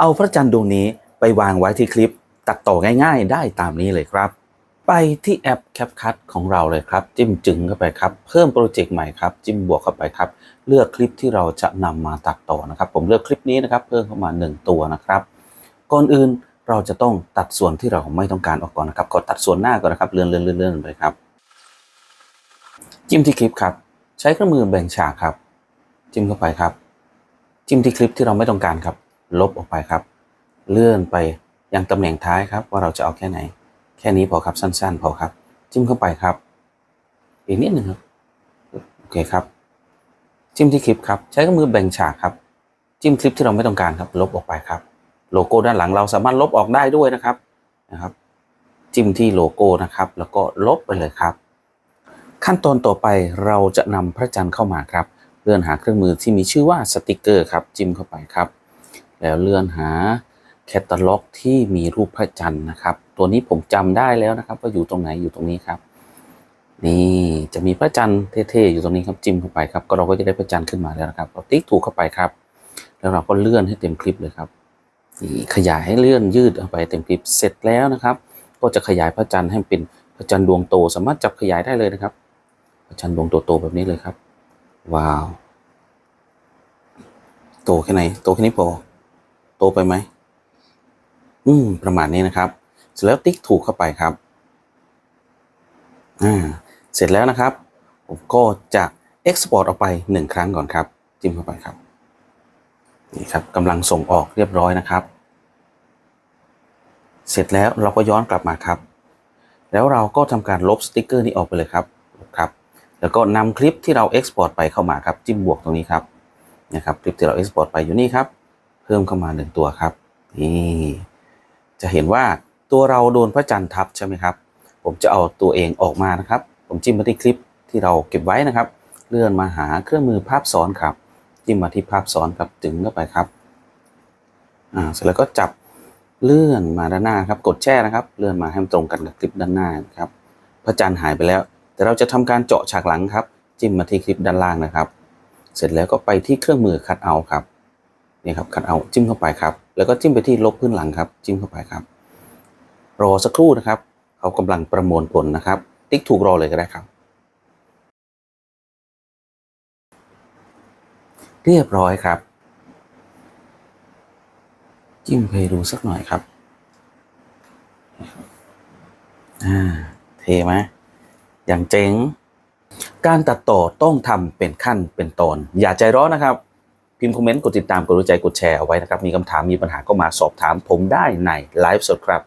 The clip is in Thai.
เอาพระจันทร์ดวงนี้ไปวางไว้ที่คลิป ตัดต่อง่ายๆ ได้ตามนี้เลยครับ ไปที่แอป CapCut ของเราเลยครับ จิ้มจึงเข้าไปครับ เพิ่มโปรเจกต์ใหม่ครับ จิ้มบวกเข้าไปครับ เลือกคลิปที่เราจะนำมาตัดต่อนะครับ ผมเลือกคลิปนี้นะครับ เพิ่มเข้ามา 1 ตัวนะครับ ก่อนอื่นเราจะต้องตัดส่วนที่เราไม่ต้องการออกก่อนนะครับกดตัดส่วนหน้าก่อนนะครับเลื่อนเลื่อนเลื่อนเลื่อนไปครับ จิ้มที่คลิปครับ ใช้เครื่องมือแบ่งฉากครับ จิ้มเข้าไปครับ จิ้มที่คลิปที่เราไม่ต้องการครับ ลบออกไปครับ เลื่อนไปยังตำแหน่งท้ายครับ ว่าเราจะเอาแค่ไหน แค่นี้พอครับสั้น ๆ พอครับ จิ้มเข้าไปครับ อีกนิดหนึ่งครับโอเคครับ จิ้มที่คลิปครับ ใช้เครื่องมือแบ่งฉากครับ จิ้มคลิปที่เราไม่ต้องการครับ ลบออกไปครับ โลโก้ด้านหลังเราสามารถลบออกได้ด้วยนะครับนะครับ จิ้มที่โลโก้นะครับ แล้วก็ลบไปเลยครับ ขั้นตอนต่อไปเราจะนำพระจันทร์เข้ามาครับเลื่อนหาเครื่องมือที่มีชื่อว่าสติกเกอร์ครับ จิ้มเข้าไปครับ แล้วเลื่อนหาแคตตาล็อกที่มีรูปพระจันทร์นะครับ ตัวนี้ผมจำได้แล้วนะครับ ว่าอยู่ตรงไหนอยู่ตรงนี้ครับ นี่จะมีพระจันทร์เท่ๆอยู่ตรงนี้ครับจิ้มเข้าไปครับก็เราก็จะได้พระจันทร์ขึ้นมาแล้วนะครับเราติ๊กถูกเข้าไปครับ แล้วเราก็เลื่อนให้เต็มคลิปเลยครับนี่ขยายให้เลื่อนยืดออกไปเต็มคลิปเสร็จแล้วนะครับ ก็จะขยายพระจันทร์ให้เป็นพระจันทร์ดวงโต สามารถจับขยายได้เลยนะครับ พระจันทร์ดวงโตๆแบบนี้เลยครับว้าวโตแค่ไหนโตแค่นี้พอ โตไปไหม อืม ประมาณนี้นะครับ เสร็จแล้วติ๊กถูกเข้าไปครับ อ่า เสร็จแล้วนะครับ ผมก็จะ Export ออกไปหนึ่งครั้งก่อนครับ จิ้มเข้าไปครับ นี่ครับกำลังส่งออกเรียบร้อยนะครับ เสร็จแล้วเราก็ย้อนกลับมาครับ แล้วเราก็ทำการลบสติกเกอร์นี้ออกไปเลยครับครับแล้วก็นำคลิปที่เรา Export ไปเข้ามาครับ จิ้มบวกตรงนี้ครับนะครับคลิปที่เรา Export ไปอยู่นี่ครับ พิ่มเข้ามาหนึ่งตัวครับนี่จะเห็นว่าตัวเราโดนพระจันทร์ทับใช่ไหมครับ ผมจะเอาตัวเองออกมานะครับ ผมจิ้มมาที่คลิปที่เราเก็บไว้นะครับ เลื่อนมาหาเครื่องมือภาพซ้อนครับ จิ้มมาที่ภาพซ้อนครับจึงเข้าไปครับอ่าเสร็จแล้วก็จับเลื่อนมาด้านหน้าครับ กดแช่นะครับ เลื่อนมาให้มันตรงกันกับคลิปด้านหน้านะครับพระจันทร์หายไปแล้ว แต่เราจะทำการเจาะฉากหลังครับ จิ้มมาที่คลิปด้านล่างนะครับ เสร็จแล้วก็ไปที่เครื่องมือคัดเอาครับ นี่ครับคัดเอาจิ้มเข้าไปครับ แล้วก็จิ้มไปที่ลบพื้นหลังครับ จิ้มเข้าไปครับ รอสักครู่นะครับ เขากำลังประมวลผลนะครับ ติ๊กถูกรอเลยก็ได้ครับ เรียบร้อยครับ จิ้มเพย์ดูสักหน่อยครับอ่าเทไหมอย่างเจ๋งการตัดต่อต้องทำเป็นขั้นเป็นตอน อย่าใจร้อนนะครับ พิมพ์คอมเมนต์ กดติดตาม กดรู้ใจ กดแชร์เอาไว้นะครับ มีคำถาม มีปัญหาก็มาสอบถามผมได้ในไลฟ์สดครับ